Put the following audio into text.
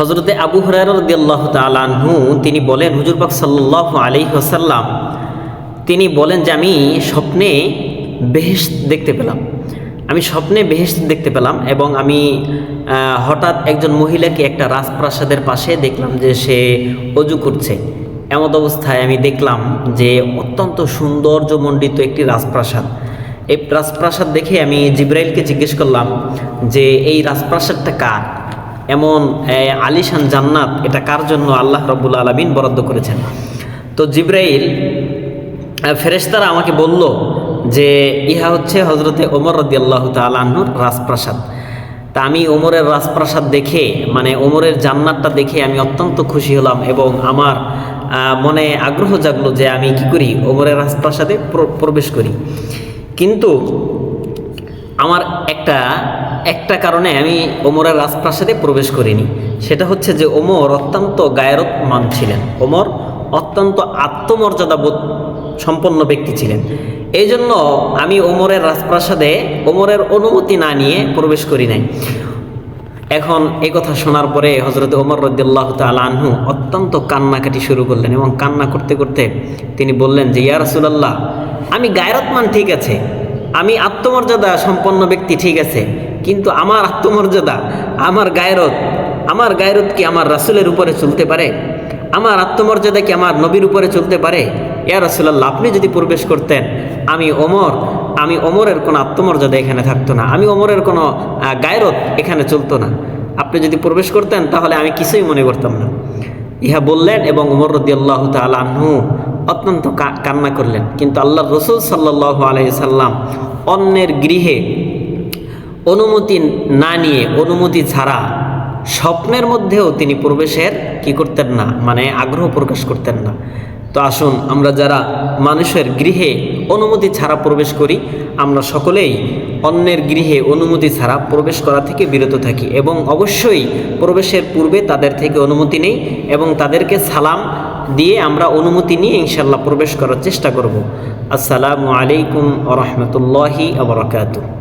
হজরতে আবু হরারদ্দাল্লাহ তালাহু তিনি বলেন, হুজুর পাক সাল্লাহ আলি ওসাল্লাম তিনি বলেন যে আমি স্বপ্নে বেহেস দেখতে পেলাম। আমি স্বপ্নে বেহেস দেখতে পেলাম এবং আমি হঠাৎ একজন মহিলাকে একটা রাজপ্রাসাদের পাশে দেখলাম যে সে অজু করছে। এমত অবস্থায় আমি দেখলাম যে অত্যন্ত সৌন্দর্যমণ্ডিত একটি রাজপ্রাসাদ। এই রাজপ্রাসাদ দেখে আমি জিব্রাইলকে জিজ্ঞেস করলাম যে, এই রাজপ্রাসাদটা কার? এমন আলিশান জান্নাত, এটা কার জন্য আল্লাহ রব্বুল আলমিন বরাদ্দ করেছেন? তো জিব্রাইল ফেরেশতারা আমাকে বলল যে, ইহা হচ্ছে হজরতে ওমর রদি আল্লাহ তালাহুর রাজপ্রাসাদ। তা আমি ওমরের রাজপ্রাসাদ দেখে মানে ওমরের জান্নাতটা দেখে আমি অত্যন্ত খুশি হলাম এবং আমার মনে আগ্রহ জাগলো যে আমি কি করি, ওমরের রাজপ্রাসাদে প্র- প্রবেশ করি। কিন্তু আমার একটা একটা কারণে আমি ওমরের রাজপ্রাসাদে প্রবেশ করিনি। সেটা হচ্ছে যে ওমর অত্যন্ত গায়রত মান ছিলেন। ওমর অত্যন্ত আত্মমর্যাদাবোধ সম্পন্ন ব্যক্তি ছিলেন। এই জন্য আমি ওমরের রাজপ্রাসাদে ওমরের অনুমতি না নিয়ে প্রবেশ করি নাই। এখন এই কথা শোনার পরে হজরত ওমর রদ্দাল্লাহ আনহু অত্যন্ত কান্নাকাটি শুরু করলেন এবং কান্না করতে করতে তিনি বললেন যে, ইয়া রাসুলাল্লাহ, আমি গায়রতমান ঠিক আছে। আমি আত্মমর্যাদা সম্পন্ন ব্যক্তি ঠিক আছে। কিন্তু আমার আত্মমর্যাদা, আমার গায়রত আমার গায়রত কি আমার রাসুলের উপরে চলতে পারে? আমার আত্মমর্যাদা কি আমার নবীর উপরে চলতে পারে? ইয়া রাসুলাল্লাহ, আপনি যদি প্রবেশ করতেন, আমি ওমর, আমি ওমরের কোনো আত্মমর্যাদা এখানে থাকতো না, আমি ওমরের কোনো গায়রত এখানে চলতো না। আপনি যদি প্রবেশ করতেন, তাহলে আমি কিছুই মনে করতাম না। ইহা বললেন এবং রদি আল্লাহ তালু অত্যন্ত কান্না করলেন। কিন্তু আল্লাহ রসুল সাল্লাহ আলাইসাল্লাম অন্যের গৃহে অনুমতি না নিয়ে, অনুমতি ছাড়া স্বপ্নের মধ্যেও তিনি প্রবেশের কি করতেন না মানে আগ্রহ প্রকাশ করতেন না। তো আসুন আমরা যারা মানুষের গৃহে অনুমতি ছাড়া প্রবেশ করি, আমরা সকলেই অন্যের গৃহে অনুমতি ছাড়া প্রবেশ করা থেকে বিরত থাকি এবং অবশ্যই প্রবেশের পূর্বে তাদের থেকে অনুমতি নেই এবং তাদেরকে সালাম দিয়ে আমরা অনুমতি নিয়ে ইনশাল্লাহ প্রবেশ করার চেষ্টা করব। আসসালামু আলাইকুম আ রহমতুল্লাহি আবরকাতু